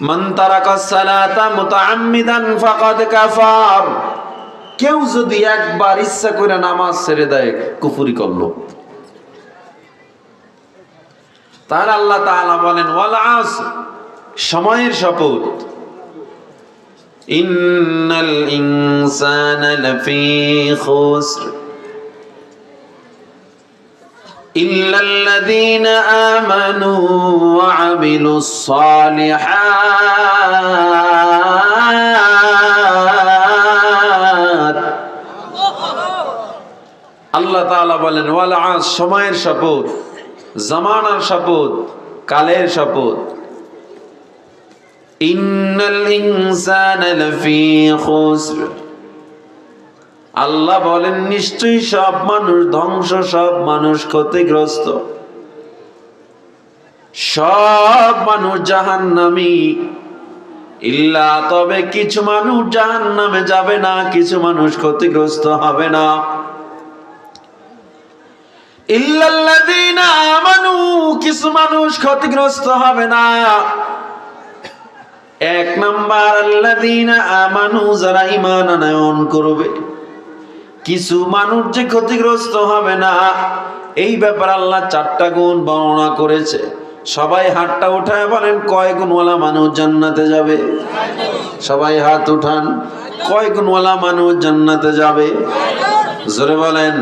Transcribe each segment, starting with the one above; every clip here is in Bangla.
মান তারাকাস সালাতা মুতাআম্মিদান ফাকাদ কাফার। কেউ যদি একবার ইচ্ছা করে নামাজ ছেড়ে দেয়, কুফরি করল। তাহলে আল্লাহ তাআলা বলেন, ওয়াল আসর সময়ের শপথ। ইন্নাল ইনসানা লাফি খুসর إلا الذين آمنوا وعملوا الصالحات আল্লাহ তাআলা বলেন ওয়াল আস সময়ের শপথ জামানার শপথ কালের শপথ ইন্নাল ইনসানা লাফি খুসর আল্লাহ বলেন, নিশ্চয়ই সব মানুষ ধ্বংস, সব মানুষ ক্ষতিগ্রস্ত। সব মানুষ জাহান্নামী। ইল্লা, তবে কিছু মানুষ জাহান্নামে যাবে না, কিছু মানুষ ক্ষতিগ্রস্ত হবে না। আমানু, কিছু মানুষ ক্ষতিগ্রস্ত হবে না। এক নাম্বার, আল্লাযীনা আমানু, যারা ঈমান আনয়ন করবে। কিছু মানুষ যে ক্ষতিগ্রস্ত হবে না। এই ব্যাপার আল্লাহ চারটা গুণ বর্ণনা করেছে। সবাই হাতটা উঠায় বলেন, কয় গুণওয়ালা মানুষ জান্নাতে যাবে? সবাই হাত উঠান, কয় গুণওয়ালা মানুষ জান্নাতে যাবে? জোরে বলেন।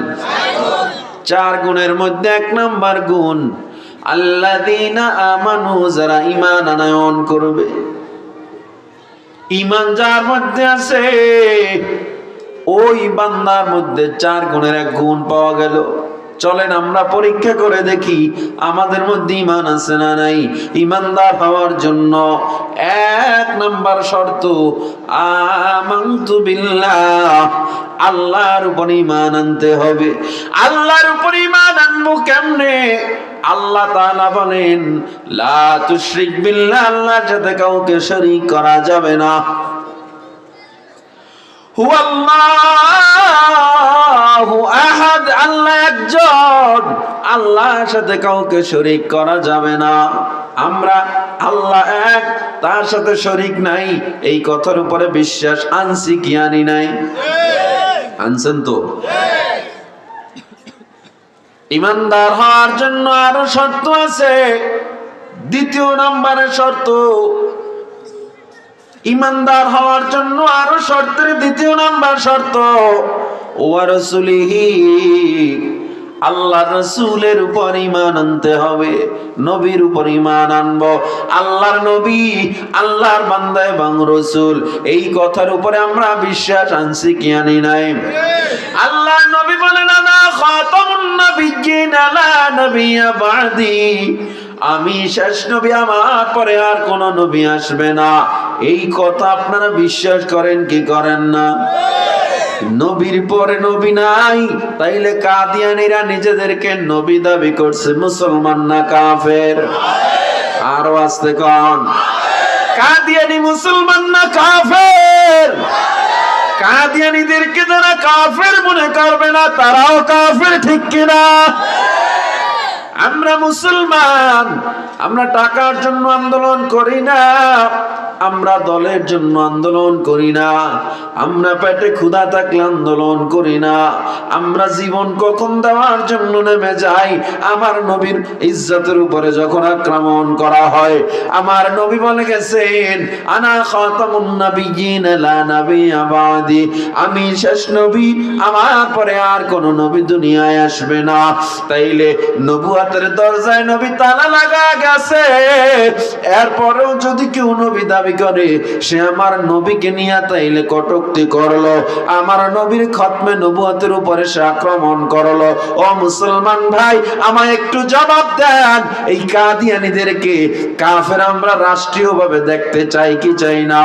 চার গুণের মধ্যে এক নাম্বার গুণ, আল্লাযীনা আমানু, যারা ঈমান আনয়ন করবে। ঈমান যার মধ্যে আছে ওই বান্দার মধ্যে চার গুণের এক গুণ পাওয়া গেল। চলেন আমরা পরীক্ষা করে দেখি আমাদের মধ্যে ইমান আছে না নাই। ইমানদার হওয়ার জন্য এক নাম্বার শর্ত, আমান্তু আল্লাহর উপর ইমান আনতে হবে। আল্লাহর উপর ইমান আনব কেমনে? আল্লাহ তাআলা বলেন, লা তুশরিক বিল্লাহ, আল্লাহর সাথে কাউকে শরীক করা যাবে না। আহাদ, আল্লাহ একজন। আল্লাহর সাথে কাউকে শরীক করা যাবে না। আমরা আল্লাহ এক, তার সাথে শরীক নাই। এই কথার উপরে বিশ্বাস, আনছি আনি নাই? আনছেন তো? ইমানদার হওয়ার জন্য আরও শর্ত আছে। দ্বিতীয় নম্বরের শর্ত ইমানদার হওয়ার জন্য আরও শর্তের দ্বিতীয় নাম্বার শর্ত। ওয়ারসুলিহি আল্লাহ রসুলের উপর ইমান আনতে হবে, নবীর উপর ইমান আনব। আল্লাহর নবী, আল্লাহর বান্দা এবং রসুল, এই কথার উপরে আমরা বিশ্বাস আনছি কি আনি নাই। আল্লাহ নবী বলেন আনা খাতামুন নাবিয়্যিন, আলা নাবিয়্যা বাদি। আমি শেষ নবী, আমার পরে আর কোন নবী আসবে না। এই কথা আপনারা বিশ্বাস করেন কি করেন না? নবীর পরে নবী নাই, তাইলে কাদিয়ানিরা নিজেদেরকে নবী দাবি করছে, মুসলমান না কাফের? আরও আসতে কন। কাদিয়ানি মুসলমান না কাফের? কাদিয়ানিদেরকে যারা কাফের মনে করবে না, তারাও কাফের, ঠিক কিনা? আমরা মুসলমান, আমরা টাকার জন্য আন্দোলন করি না, আমরা দলের জন্য আন্দোলন করি না, আমরা পেটে ক্ষুধা থাকলে আন্দোলন করি না, আমরা জীবন কখন দেওয়ার জন্য নেমে যাই, আমার নবীর ইজ্জতের উপরে যখন আক্রমণ করা হয়, আমার নবী বলে গেছেন, আনা খাতামুন নাবিয়িন লা নাবিয়্যা বাদি আমি শেষ নবী, আমার পরে আর কোন নবী দুনিয়ায় আসবে না। তাইলে নবুয়াতের দরজায় নবী তালা লাগা গেছে। এরপরেও যদি কেউ নবী দাবি করে, সে আমার নবীকে নিয়ে তাইলে কটুক্তি করল। আমার নবীর খতমে নবুয়াতের উপরে সে আক্রমণ করল। ও মুসলমান ভাই, আমায় একটু জবাব দেন। এই কাদিয়ানিদেরকে কাফের আমরা রাষ্ট্রীয়ভাবে দেখতে চাই কি চাই না?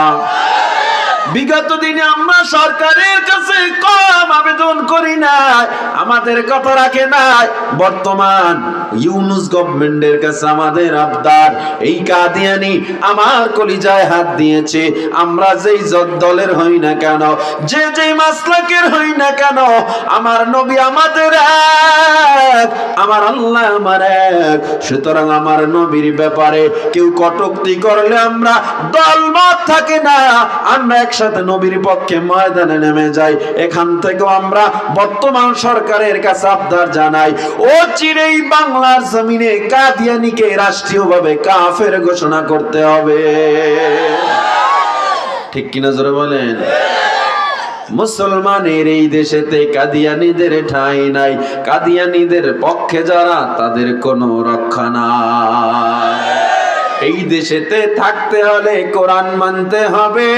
বিগত দিনে আমরা সরকারের কাছে কম আবেদন করি না আমাদের কথা রাখে নাই। বর্তমান ইউনুস গভর্নমেন্টের কাছে আমাদের আবদার, এই কাদিয়ানি আমার কলিজায় হাত দিয়েছে, আমরা যেই দলের হই না কেন, যে যে মাসলাকের হই না কেন, আমার নবী আমাদের আমার আল্লাহ আমার। এক সুতরাং আমার নবীর ব্যাপারে কেউ কটুক্তি করলে আমরা দলমত থাকে না। আমরা একসাথে নবীর পক্ষে ময়দানে নেমে যাই। এখান থেকেও আমরা বর্তমান সরকারের কাছে আবদার জানাই। ও চিরেই বাংলার জমিনে কাদিয়ানিকে রাষ্ট্রীয়ভাবে কাফের ঘোষণা করতে হবে। ঠিক কিনা জোরে বলেন? মুসলমানের এই দেশেতে কাদিয়ানিদের ঠাঁই নাই। কাদিয়ানিদের পক্ষে যারা, তাদের কোনো রক্ষা নাই। এই দেশেতে থাকতে হলে কোরআন মানতে হবে।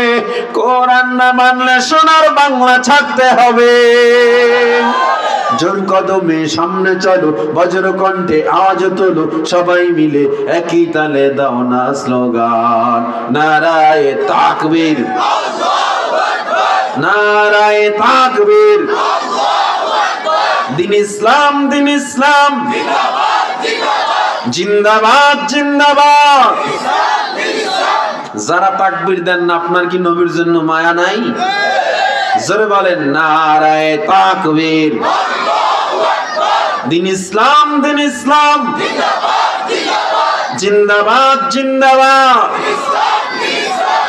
কোরআন না মানলে সোনার বাংলা ছাড়তে হবে। জোর কদমে সামনে চলো, বজ্র কণ্ঠে আওয়াজ তোলো, সবাই মিলে একই তালে দাও না স্লোগান। নারায় তাকবীর। নারায় তাকবীর। দিন ইসলাম দিন ইসলাম। জিন্দাবাদ জিন্দাবাদ। যারা তাকবীর দেন না, আপনার কি নবীর জন্য মায়া নাই? জোরে বলেন, নারায় তাকবীর। দিন ইসলাম দিন ইসলাম। জিন্দাবাদ জিন্দাবাদ।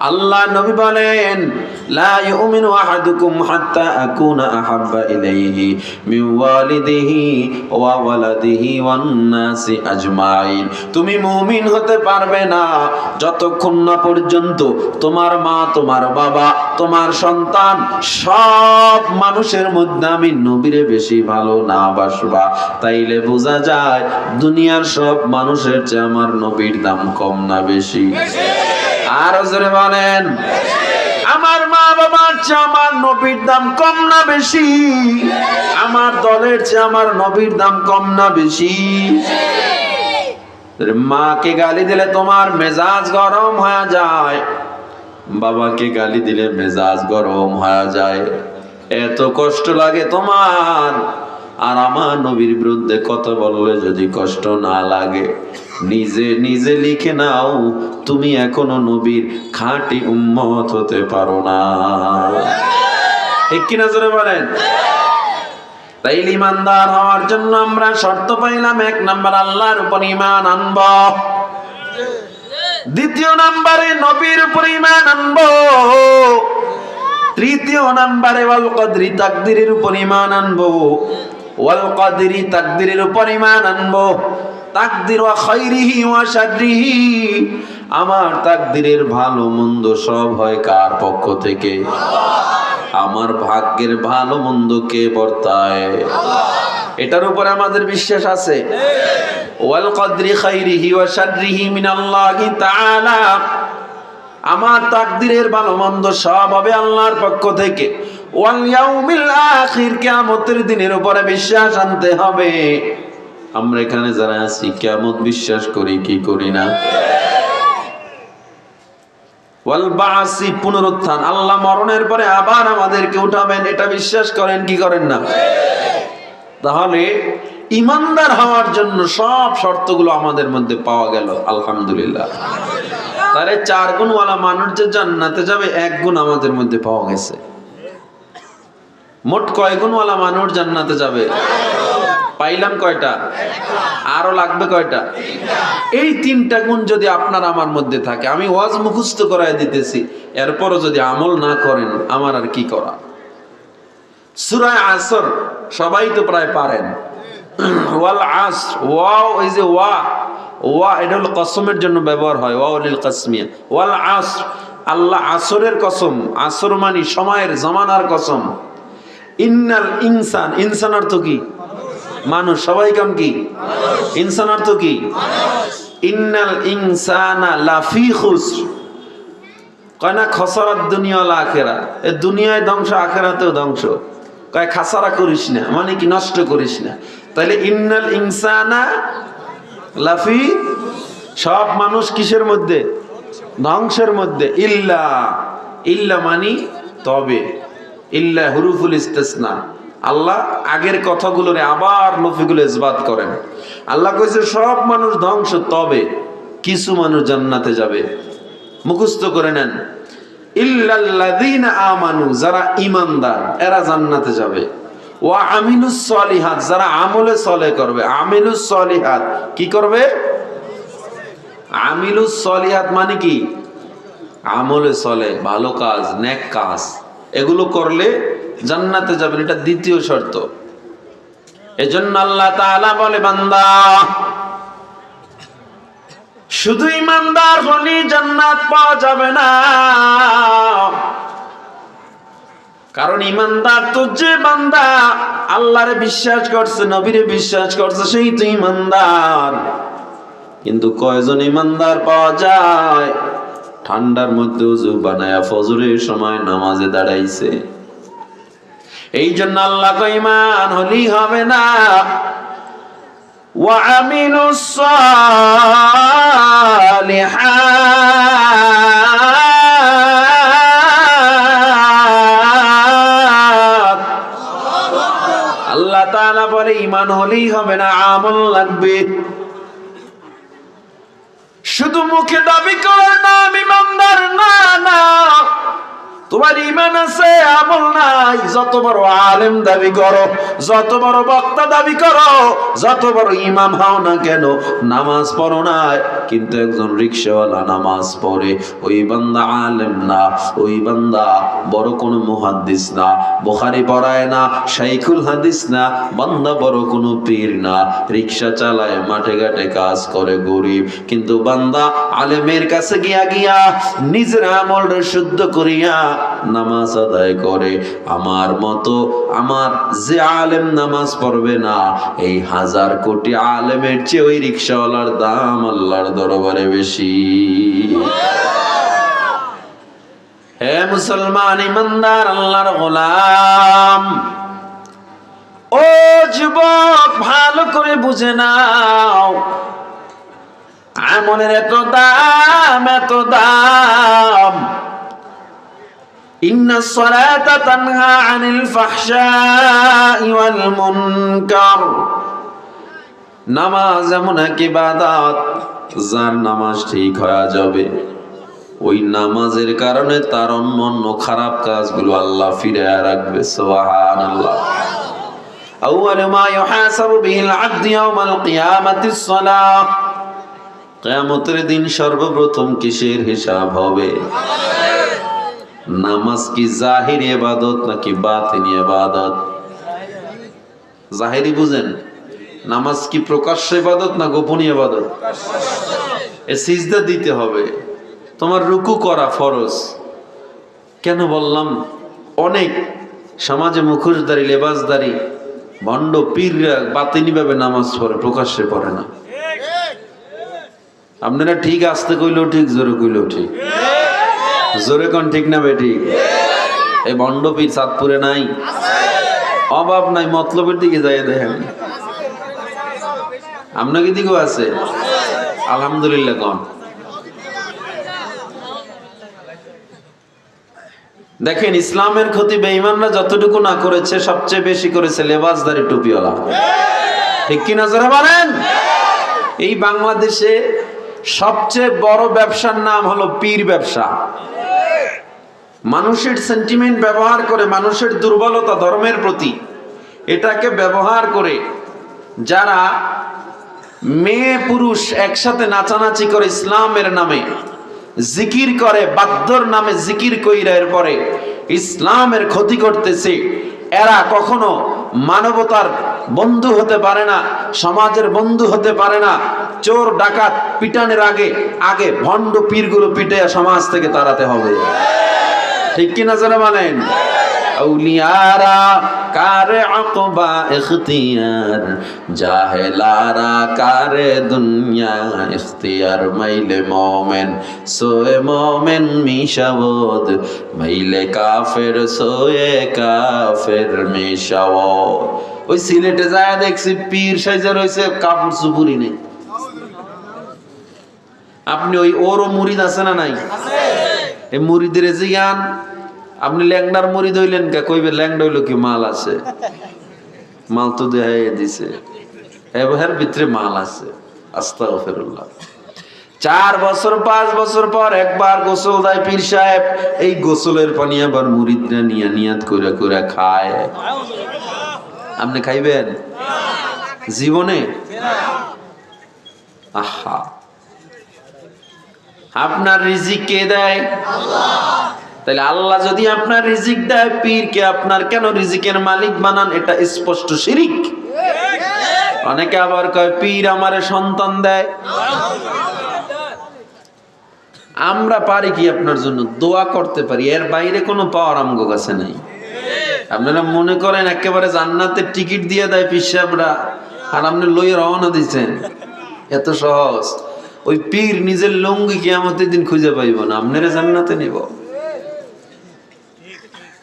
আল্লাহ নবী বলেন তুমি মুমিন হতে পারবে না যতক্ষণ না পর্যন্ত তোমার মা, তোমার বাবা, তোমার সন্তান সব মানুষের মধ্যে আমি নবীরে বেশি ভালো না বাসবা। তাইলে বোঝা যায় দুনিয়ার সব মানুষের চেয়ে আমার নবীর দাম কম না বেশি। আরও জোরে বলেন। আমার মা বাবার চেয়ে আমার নবীর দাম কম না বেশি। আমার দলের চেয়ে আমার নবীর দাম কম না বেশি। মাকে গালি দিলে তোমার মেজাজ গরম হয়ে যায়। বাবাকে গালি দিলে মেজাজ গরম হয়ে যায়। এত কষ্ট লাগে তোমার। আর আমার নবীর বিরুদ্ধে কথা বললে যদি কষ্ট না লাগে। নিজে নিজে লিখে নাও, তুমি এখনও নবীর খাঁটি উম্মত হতে পারো না। ঠিক বলেন? ইমানদার হওয়ার জন্য আমরা শর্ত পাইলাম, এক আল্লাহর উপর ইমান আনব। দ্বিতীয় নাম্বারে নবীর উপর ইমান আনব। তৃতীয় নাম্বারে ওয়াল কদরি তাকদিরের উপর ইমান আনব। ওয়াল কদরি তাকদিরের উপর ইমান আনব। তাকদির আমার তাকদিরের ভালো মন্দ সব হয় কার পক্ষ থেকে? আমার ভাগ্যের ভালো মন্দ কে বর্তায়? এটার উপরে আমাদের বিশ্বাস আছে। ওয়াল কদরি খাইরিহি ওয়া শাররিহি মিনাল্লাহি তাআলা। আমার তাকদিরের ভালো মন্দ সব হবে আল্লাহর পক্ষ থেকে। ওয়াল ইয়াউমিল আখির, কিয়ামতের দিনের উপরে বিশ্বাস আনতে হবে। আমরা এখানে যারা আছি, কিয়ামত বিশ্বাস করি, কি করি না? পুনরুত্থান। আল্লাহ মরণের পরে আবার আমাদেরকে উঠাবেন, এটা বিশ্বাস করেন, কি করেন না? তাহলে ইমানদার হওয়ার জন্য সব শর্তগুলো আমাদের মধ্যে পাওয়া গেল, আলহামদুলিল্লাহ। তাহলে চার গুণওয়ালা মানুষ যে জান্নাতে যাবে, এক গুণ আমাদের মধ্যে পাওয়া গেছে। মোট কয় গুণওয়ালা মানুষ জান্নাতে যাবে? পাইলাম কয়টা? আরও লাগবে কয়টা? এই তিনটা গুণ যদি আপনার আমার মধ্যে থাকে, আমি ওয়াজ মুখস্থ করায় দিতেছি, এরপরও যদি আমল না করেন, আমার আর কি করা? সুরায় আসর, সবাই তো প্রায় পারেন। ওয়াল আস ওয়াও, এই যে ওয়া ওয়া, এটা হলো কসমের জন্য ব্যবহার হয় ওয়া লিল কাসমিয়া। ওয়াল আস আল্লাহ আসরের কসম, আসর মানে সময়ের জামানার কসম। ইন্নাল ইনসান ইনসান অর্থ কি? মানুষ, সবাই কাম কি? ইনসান অর্থ কি? ইন্নাল ইনসানা লাফি খুসর। কয় না, খসরাত দুনিয়া আখেরা। এ দুনিয়ায় ধ্বংস, আখেরাতেও ধ্বংস। কয়, খাসারা করিস না মানে কি নষ্ট করিস না। তাইলে ইন্নাল ইনসানা লাফি, সব মানুষ কিসের মধ্যে? ধ্বংসের মধ্যে। ইল্লা ইল্লা মানি তবে। ইল্লা হুরুফুল ইস্তেসনা। আল্লাহ আগের কথাগুলোরে আবার নফিগুলো ইসবাত করেন। আল্লাহ কইছে, সব মানুষ ধ্বংস, তবে কিছু মানুষ জান্নাতে যাবে। মুখস্থ করে নেন। যারা ঈমানদার, এরা জান্নাতে যাবে। যারা আমলে সলে করবে। কি করবে? মানে কি? আমলে ভালো কাজ, নেক কাজ। এগুলো করলে জান্নাতে যাবেন, এটা দ্বিতীয় শর্ত। এজন্য আল্লাহ তাআলা বলে, বান্দা, শুধু ইমানদার হলে জান্নাত পাওয়া যাবে না। কারণ ইমানদার তো যে বান্দা আল্লাহরে বিশ্বাস করছে, নবীরে বিশ্বাস করছে, সেই তো ইমানদার। কিন্তু কয়জন ইমানদার পাওয়া যায়? ঠান্ডার মধ্যে উজু বানায়া ফজরের সময় নামাজে দাঁড়াইছে এই জন্য আল্লাহ ইমান হলেই হবে না وعملوا الصالحات আল্লাহ তাআলা বলে ইমান হলেই হবে না আমল লাগবে শুধু মুখে দাবি করে না আমি ইমানদার না না তোমার ইমান আছে, আমল নাই। যত বড় আলেম দাবি করো, যত বড় বক্তা দাবি করো, যত বড় ইমাম হও না কেন, নামাজ পড়ো না কিন্তু একজন রিক্সাওয়ালা নামাজ পড়ে, ওই বান্দা আলেম না, ওই বান্দা বড় কোনো মুহাদ্দিস না, বুখারী পড়ায় না, শাইখুল হাদিস না, বান্দা বড় কোনো পীর না। রিক্সা চালায়, মাঠে ঘাটে কাজ করে, গরিব। কিন্তু বান্দা আলেমের কাছে গিয়া গিয়া নিজের আমলটা শুদ্ধ করিয়া নামাজ আদায় করে। আমার মতো আমার যে আলেম নামাজ পড়বে না, এই হাজার কোটি আলেমের চেয়ে ওই রিক্সাওয়ালার দাম আল্লাহর দরবারে বেশি। হে মুসলমান ইমানদার, আল্লাহর গোলাম। ও যুবক, ভালো করে বুঝে নাও। আমলের এত দাম এত দাম। إن الصلاة تنهى عن الفحشاء والمنكر নামাজ এমন এক ইবাদত যার নামাজ ঠিক হয়ে যাবে ওই নামাজের কারণে তার অন্য অন্য খারাপ কাজগুলো আল্লাহ ফিরে রাখবে সোহান আল্লাহ أول ما يحاسب به العبد يوم القيامة الصلاة কিয়ামতের দিন সর্বপ্রথম কিসের হিসাব হবে নামাজ কি জাহির ইবাদত নাকি বাতিনি ইবাদত? জাহিরি বুঝেন? নামাজ কি প্রকাশ্য ইবাদত না গোপনী ইবাদত? এ সিজদা দিতে হবে। তোমার রুকু করা ফরজ। কেন বললাম? অনেক সমাজে মুখোশদারি লেবাসদারি ভণ্ড পীররা বাতিনি ভাবে নামাজ পড়ে প্রকাশ্যে পড়ে না। আপনারা ঠিক আসতে কইলেও ঠিক জোরে কইলেও ঠিক। জোরে কোন ঠিক না বেটি এই ভণ্ডপীর চাঁদপুরে নাই। অভাব নাই, মতলবের দিকে যাই দেখেন। আপনাকে দিকেও আছে? আলহামদুলিল্লাহ কন। দেখেন, ইসলামের ক্ষতি বেঈমানরা যতটুকু না করেছে, সবচেয়ে বেশি করেছে লেবাসদারি টুপিওয়ালা। ঠিক কি নজরে বলেন? এই বাংলাদেশে সবচেয়ে বড় ব্যবসার নাম হলো পীর ব্যবসা। মানুষের সেন্টিমেন্ট ব্যবহার করে মানুষের দুর্বলতা ধর্মের প্রতি এটাকে ব্যবহার করে যারা মেয়ে পুরুষ একসাথে নাচানাচি করে ইসলামের নামে জিকির করে, বাদ্যর নামে জিকির কইরা পরে ইসলামের ক্ষতি করতেছে, এরা কখনো মানবতার বন্ধু হতে পারে না, সমাজের বন্ধু হতে পারে না, চোর, ডাকাত, পিটানের আগে আগে ভণ্ড পীরগুলো পিটে সমাজ থেকে তাড়াতে হবে। ঠিক কিনা যারা মানেন কারে দুনিয়া মাইলে কাফের, সোয়ে কাফের ওই সিলেটে যায় দেখছি পীর সাইজা রয়েছে, কাপড় চুপুরি নেই। আপনি ওই ওরও মুরিদ আছে না নাই? এই মুরিদের জিয়ান আপনি ল্যাংডার মুড়ি হইলেন কে? কইবে ল্যাংডা হইল কি মাল আছে? মাল তো দেখাই দিছে। এবার ভিতরে মাল আছে। আস্তাগফিরুল্লাহ। চার বছর পাঁচ বছর পর একবার গোসল দেয় পীর সাহেব। এই গোসলের পানি আবার মুরিদরা নিয়া নিয়াত করে করে খায়। আপনি খাইবেন? জীবনে? আহা। আপনার রিজিক কে দেয়? তাহলে আল্লাহ যদি আপনার রিজিক দেয় পীরকে আপনার কেন রিজিকের মালিক বানান? এটা স্পষ্ট শিরিক। অনেকে আবার কয় পীর আমারে সন্তান দেয়। আমরা পারি কি আপনার জন্য? দোয়া করতে পারি। এর বাইরে কোনো পাওয়ার আমগো কাছে নাই। আপনারা মনে করেন একেবারে জান্নাতের টিকিট দিয়ে দেয় পিসাবরা আর আপনি লইয়ে রওনা দিচ্ছেন। এত সহজ। ওই পীর নিজের লঙ্গি কিয়ামতের দিন খুঁজে পাইব না, আপনারা জান্নাতে নিব।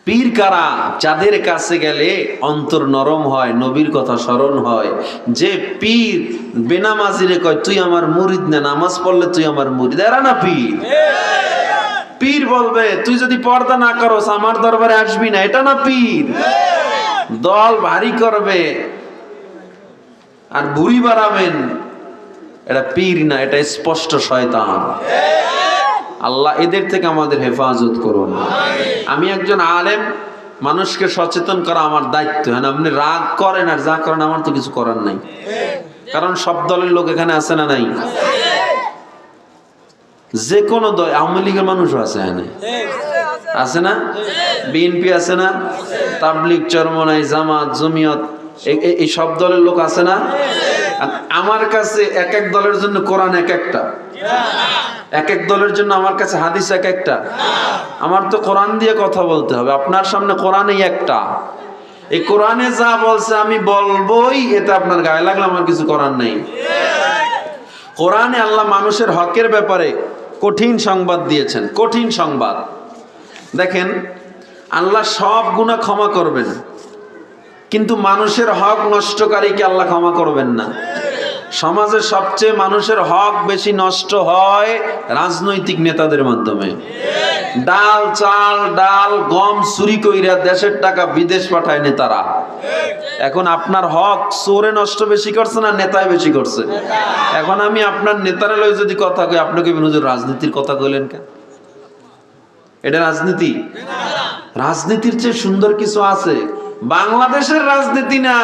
পীর কারা? যাদের কাছে গেলে অন্তর নরম হয়, নবীর কথা স্মরণ হয়, যে পীর বেনামাজিরে কয়, তুই আমার মুরিদ না, নামাজ পড়লে তুই আমার মুরিদ। এরা না পীর? পীর বলবে, তুই যদি পর্দা না করস, আমার দরবারে আসবি না। এটা না পীর? দল ভারী করবে, আর বুড়ি বাড়াবেন এটা পীর না, এটা স্পষ্ট শয়তান। আল্লাহ এদের থেকে আমাদের হেফাজত করুন। আমি একজন আলেম, মানুষকে সচেতন করা আমার দায়িত্ব। হ্যাঁ আপনি রাগ করেন আর যা করেন, আমার তো কিছু করার নাই। কারণ সব দলের লোক এখানে আছে না নাই? যে কোনো দল, আওয়ামী লীগের মানুষও আছে এখানে। আছে না? বিএনপি আছে না? তাবলিক চরমনাই, জামাত, জমিয়ত এই- সব দলের লোক আছে না? আমার কাছে এক এক দলের জন্য কোরআন এক একটা। এক এক দলের জন্য আমার কাছে হাদিস এক একটা। আমার তো কোরআন দিয়ে কথা বলতে হবে। আপনার সামনে কোরআনই একটা। এই কোরআনে যা বলছে আমি বলবোই, এতে আপনার গায়ে লাগলে আমার কিছু করার নেই। কোরআনে আল্লাহ মানুষের হকের ব্যাপারে কঠিন সংবাদ দিয়েছেন। কঠিন সংবাদ। দেখেন, আল্লাহ সব গুণা ক্ষমা করবেন। কিন্তু মানুষের হক নষ্টকারীকে আল্লাহ ক্ষমা করবেন না। সমাজে সবচেয়ে মানুষের হক বেশি নষ্ট হয় রাজনৈতিক নেতাদের মাধ্যমে। ডাল, চাল, ডাল, গম চুরি কইরা দেশের টাকা বিদেশ পাঠায় নেতারা। এখন আপনার হক চোরে নষ্ট বেশি করছে না নেতায় বেশি করছে? এখন আমি আপনার নেতারা লই যদি কথা কই আপনাকে বিনোদন রাজনীতির কথা কইলেন কেন? এটা রাজনীতি। রাজনীতির চেয়ে সুন্দর কিছু আছে। বাংলাদেশের রাজনীতি না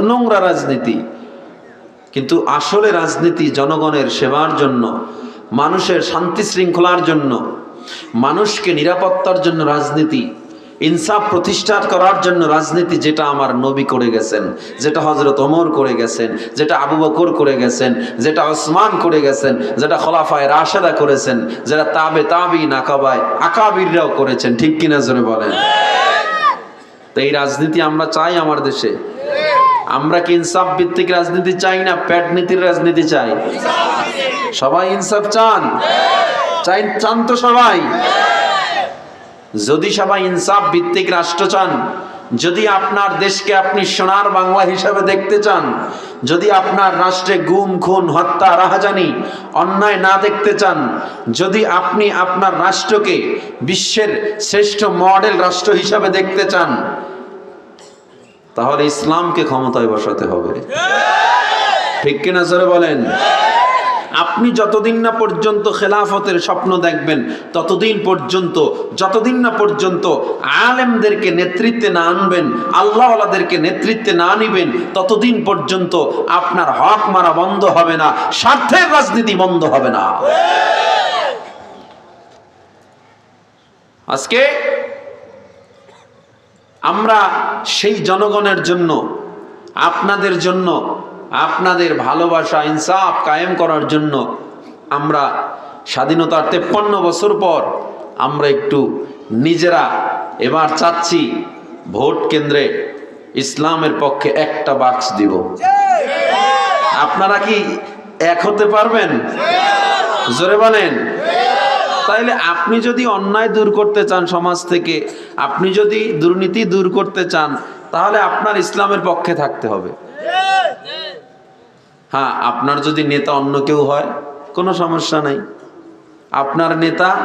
নোংরা রাজনীতি। কিন্তু আসলে রাজনীতি জনগণের সেবার জন্য, মানুষের শান্তি শৃঙ্খলার জন্য, মানুষকে নিরাপত্তার জন্য রাজনীতি, ইনসাফ প্রতিষ্ঠা করার জন্য রাজনীতি যেটা আমার নবী করে গেছেন, যেটা হজরত ওমর করে গেছেন, যেটা আবু বকর করে গেছেন, যেটা ওসমান করে গেছেন, যেটা খলাফায় রাশেদা করেছেন যেটা তাবে তাবি নাকাবায় আকাবিররাও করেছেন, ঠিক কিনা জোরে বলেন? তো এই রাজনীতি আমরা চাই আমার দেশে। আমরা কি ইনসাফ ভিত্তিক রাজনীতি চাই না প্যাট নীতির রাজনীতি চাই? সবাই ইনসাফ চান? চাই, চান তো সবাই। যদি সবাই ইনসাফ ভিত্তিক রাষ্ট্র চান যদি আপনার দেশকে আপনি সোনার বাংলা হিসাবে দেখতে চান, যদি আপনার রাষ্ট্রে গুম, খুন, হত্যা, রাহাজানি, অন্যায় না দেখতে চান, যদি আপনি আপনার রাষ্ট্রকে বিশ্বের শ্রেষ্ঠ মডেল রাষ্ট্র হিসাবে দেখতে চান, তাহলে ইসলামকে ক্ষমতায় বসাতে হবে। ঠিক কিনা বলেন? আপনি যতদিন না পর্যন্ত খেলাফতের স্বপ্ন দেখবেন, ততদিন পর্যন্ত, যতদিন না পর্যন্ত আলেমদেরকে নেতৃত্বে না আনবেন, আল্লাহওয়ালাদেরকে নেতৃত্বে না নিবেন, ততদিন পর্যন্ত আপনার হক মারা বন্ধ হবে না, স্বার্থের রাজনীতি বন্ধ হবে না। আজকে আমরা সেই জনগণের জন্য, আপনাদের জন্য আপনাদের ভালোবাসা, ইনসাফ কায়েম করার জন্য আমরা স্বাধীনতার তেপ্পান্ন বছর পর আমরা একটু নিজেরা এবার চাচ্ছি ভোট কেন্দ্রে ইসলামের পক্ষে একটা বাক্স দিব। আপনারা কি এক হতে পারবেন? জোরে বলেন। তাইলে আপনি যদি অন্যায় দূর করতে চান সমাজ থেকে, আপনি যদি দুর্নীতি দূর করতে চান, তাহলে আপনার ইসলামের পক্ষে থাকতে হবে। হ্যাঁ আপনার যদি নেতা অন্য কেউ হয়, কোনো সমস্যা নাই। আপনার নেতা,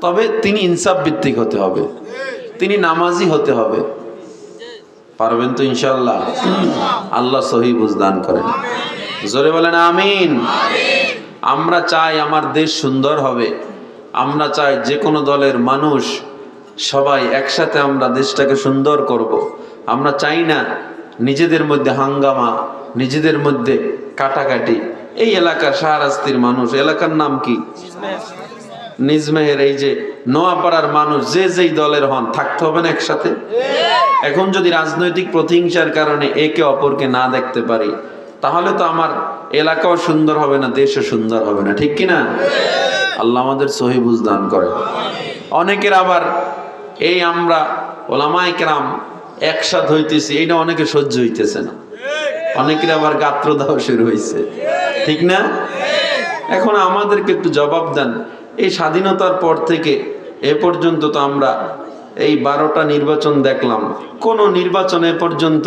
তবে তিনি ইনসাফ ভিত্তিক হতে হবে। তিনি নামাজি হতে হবে। পারবেন তো ইনশাল্লাহ আল্লাহ সহি বুঝদান করেন। জোরে বলেন, আমিন। আমরা চাই আমার দেশ সুন্দর হবে। আমরা চাই যে কোনো দলের মানুষ সবাই একসাথে আমরা দেশটাকে সুন্দর করব। আমরা চাই না নিজেদের মধ্যে হাঙ্গামা, নিজেদের মধ্যে কাটাকাটি। এই এলাকার শাহরাস্তির মানুষ, এলাকার নাম কি? নিজমেহের এই যে নোয়াপাড়ার মানুষ, যে যেই দলের হন, থাকতে হবে না একসাথে? এখন যদি রাজনৈতিক প্রতিহিংসার কারণে একে অপরকে না দেখতে পারি, তাহলে তো আমার এলাকাও সুন্দর হবে না, দেশও সুন্দর হবে না, ঠিক কিনা? আল্লাহ আমাদের সহি দান করে অনেকের আবার এই আমরা ওলামাই কেরাম একসাথ হইতেছি, এইটা অনেকে সহ্য হইতেছে না। অনেকের আবার গাত্র দেওয়া শুরু হয়েছে। ঠিক না? এখন আমাদেরকে একটু জবাব দেন। এই স্বাধীনতার পর থেকে এ পর্যন্ত তো আমরা এই বারোটা নির্বাচন দেখলাম। কোন নির্বাচনে পর্যন্ত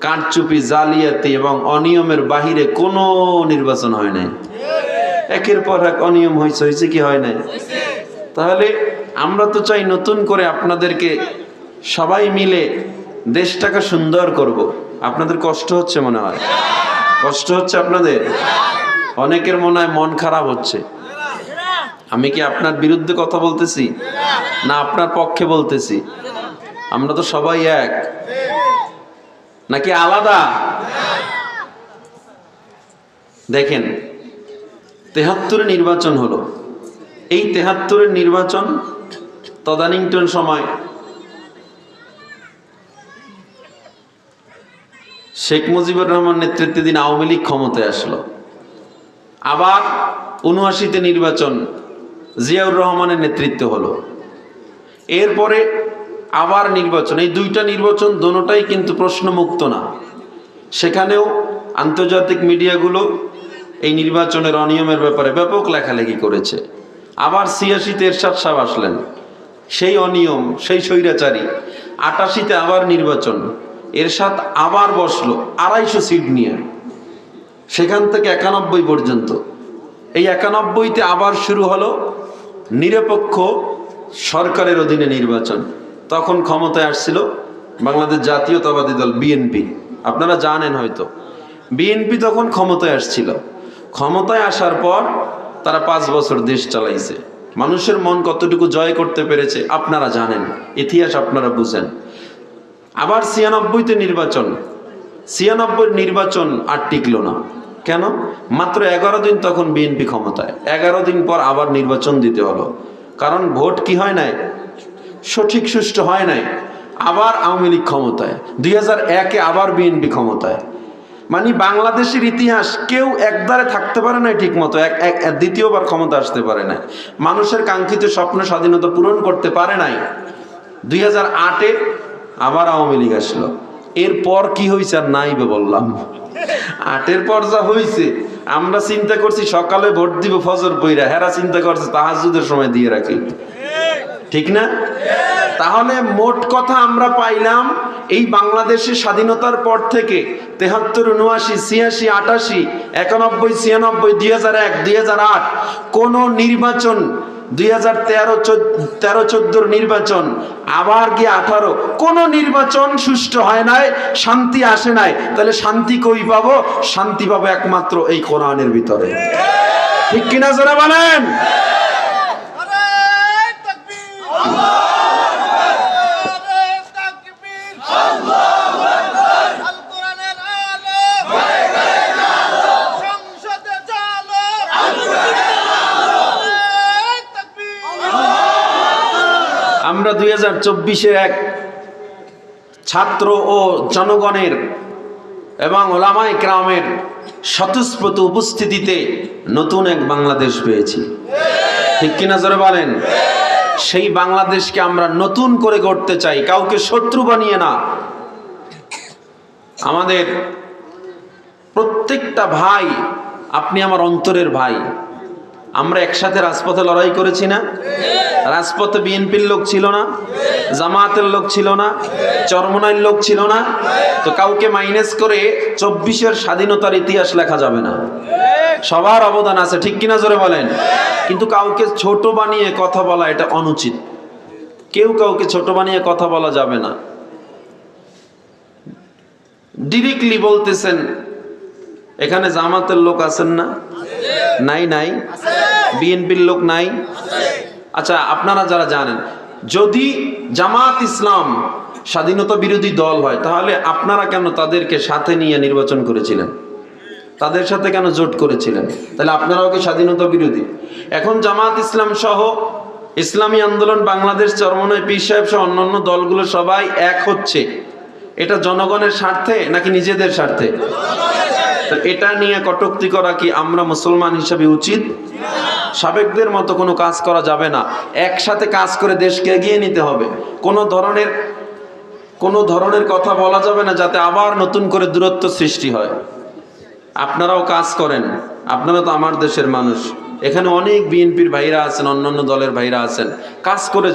কারচুপি, জালিয়াতি এবং অনিয়মের বাহিরে কোনো নির্বাচন হয় নাই। একের পর এক অনিয়ম হয়েছে হয়েছে কি হয় নাই? তাহলে আমরা তো চাই নতুন করে আপনাদেরকে সবাই মিলে দেশটাকে সুন্দর করব। আপনাদের কষ্ট হচ্ছে মনে হয়। কষ্ট হচ্ছে আপনাদের? অনেকের মনে হয় মন খারাপ হচ্ছে। আমি কি আপনার বিরুদ্ধে কথা বলতেছি? না আপনার পক্ষে বলতেছি? আমরা তো সবাই এক। নাকি আলাদা? দেখেন, তেহাত্তরে নির্বাচন হলো। এই তেহাত্তরের নির্বাচন তদানীন্তন সময় শেখ মুজিবুর রহমান নেতৃত্বে দিন আওয়ামী লীগ ক্ষমতায় আসলো। আবার উনআশিতে নির্বাচন জিয়াউর রহমানের নেতৃত্ব হলো। এরপরে আবার নির্বাচন। এই দুইটা নির্বাচন দোনোটাই কিন্তু প্রশ্নমুক্ত না। সেখানেও আন্তর্জাতিক মিডিয়াগুলো এই নির্বাচনের অনিয়মের ব্যাপারে ব্যাপক লেখালেখি করেছে। আবার ছিয়াশিতে এরশাদ সাহেব আসলেন। সেই অনিয়ম, সেই স্বৈরাচারী। আটাশিতে আবার নির্বাচন। এরশাদ আবার বসল, আড়াইশো সিট নিয়ে। সেখান থেকে একানব্বই পর্যন্ত। এই একানব্বইতে আবার শুরু হলো নিরপেক্ষ সরকারের অধীনে নির্বাচন। তখন ক্ষমতায় আসছিল বাংলাদেশ জাতীয়তাবাদী দল বিএনপি। আপনারা জানেন হয়তো। বিএনপি তখন ক্ষমতায় আসছিল। ক্ষমতায় আসার পর তারা পাঁচ বছর দেশ চালাইছে। মানুষের মন কতটুকু জয় করতে পেরেছে আপনারা জানেন। ইতিহাস আপনারা বুঝেন। আবার ছিয়ানব্বইতে নির্বাচন। ছিয়ানব্বই নির্বাচন আর টিকলো না। কেন? মাত্র এগারো দিন তখন বিএনপি ক্ষমতায়। এগারো দিন পর আবার নির্বাচন দিতে হলো। কারণ ভোট কি হয় নাই? সঠিক সুষ্ঠু হয় নাই। আবার আওয়ামী লীগ ক্ষমতায়। দুই হাজার একে আবার বিএনপি ক্ষমতায়। মানে বাংলাদেশের ইতিহাস কেউ একদারে থাকতে পারে না ঠিক মতো এক এক, দ্বিতীয়বার ক্ষমতা আসতে পারে না মানুষের কাঙ্ক্ষিত স্বপ্ন স্বাধীনতা পূরণ করতে পারে নাই। দুই হাজার আটে আবার আওয়ামী লীগ আসলো। এরপর কি হয়েছে আর নাইবে বললাম। আটের পর যা হয়েছে আমরা চিন্তা করছি সকালে ভোট দিব ফজর পইরা, হেরা চিন্তা করছে তাহাজুদের সময় দিয়ে রাখি। ঠিক না? তাহলে মোট কথা আমরা পাইলাম, এই বাংলাদেশের স্বাধীনতার পর থেকে তেহাত্তর, উনআশি, ছিয়াশি, আটাশি, একানব্বই, ছিয়ানব্বই, দুই হাজার এক, দুই হাজার আট কোনো নির্বাচন দুই হাজার তেরো তেরো চোদ্দোর নির্বাচন, আবার গিয়ে আঠারো। কোনো নির্বাচন সুষ্ঠু হয় নাই, শান্তি আসে নাই। তাহলে শান্তি কই পাবো? শান্তি পাবো একমাত্র এই কোরআনের ভিতরে। ঠিক কিনা যারা বলেন নারে তাকবীর নারে তাকবীর আল কোরআনের আলো সংসদে চলো নারে তাকবীর আমরা দুই হাজার এক ছাত্র ও জনগণের এবং ওলামাই ক্রামের স্বতঃস্ফূর্ত উপস্থিতিতে নতুন এক বাংলাদেশ পেয়েছি। ঠিক কিনা জোরে বলেন? সেই বাংলাদেশকে আমরা নতুন করে গড়তে চাই, কাউকে শত্রু বানিয়ে না। আমাদের প্রত্যেকটা ভাই, আপনি আমার অন্তরের ভাই। আমরা একসাথে রাজপথে লড়াই করেছি না? রাজপথে বিএনপির লোক ছিল না জামাতের লোক ছিল না, চরমনাইয়ের লোক ছিল না। তো কাউকে মাইনাস করে চব্বিশের স্বাধীনতার ইতিহাস লেখা যাবে না। সবার অবদান আছে, ঠিক কিনা জোরে বলেন? কিন্তু কাউকে ছোট বানিয়ে কথা বলা এটা অনুচিত। কেউ কাউকে ছোট বানিয়ে কথা বলা যাবে না। ডিরেক্টলি বলতেছেন, এখানে জামাতের লোক আছেন না? নাই নাই? বিএনপির লোক নাই? আচ্ছা আপনারা যারা জানেন, যদি জামাত ইসলাম স্বাধীনতা বিরোধী দল হয়, তাহলে আপনারা কেন তাদেরকে সাথে নিয়ে নির্বাচন করেছিলেন? তাদের সাথে কেন জোট করেছিলেন? তাহলে আপনারাও কি স্বাধীনতা বিরোধী? এখন জামাত ইসলাম সহ ইসলামী আন্দোলন, বাংলাদেশ চরমনায় পীর সাহেব সহ অন্যান্য দলগুলো সবাই এক হচ্ছে। এটা জনগণের স্বার্থে নাকি নিজেদের স্বার্থে? তো এটা নিয়ে কটূক্তি করা কি আমরা মুসলমান হিসেবে উচিত? সাবেকদের মতো কোনো কাজ করা যাবে না। একসাথে কাজ করে দেশকে এগিয়ে নিতে হবে। কোনো ধরনের কোনো ধরনের কথা বলা যাবে না যাতে আবার নতুন করে দূরত্ব সৃষ্টি হয়। আপনারাও কাজ করেন। আপনারা তো আমার দেশের মানুষ। এখানে অনেক বিএনপির ভাইরা আছেন, অন্যান্য দলের ভাইরা আছেন। কাজ করে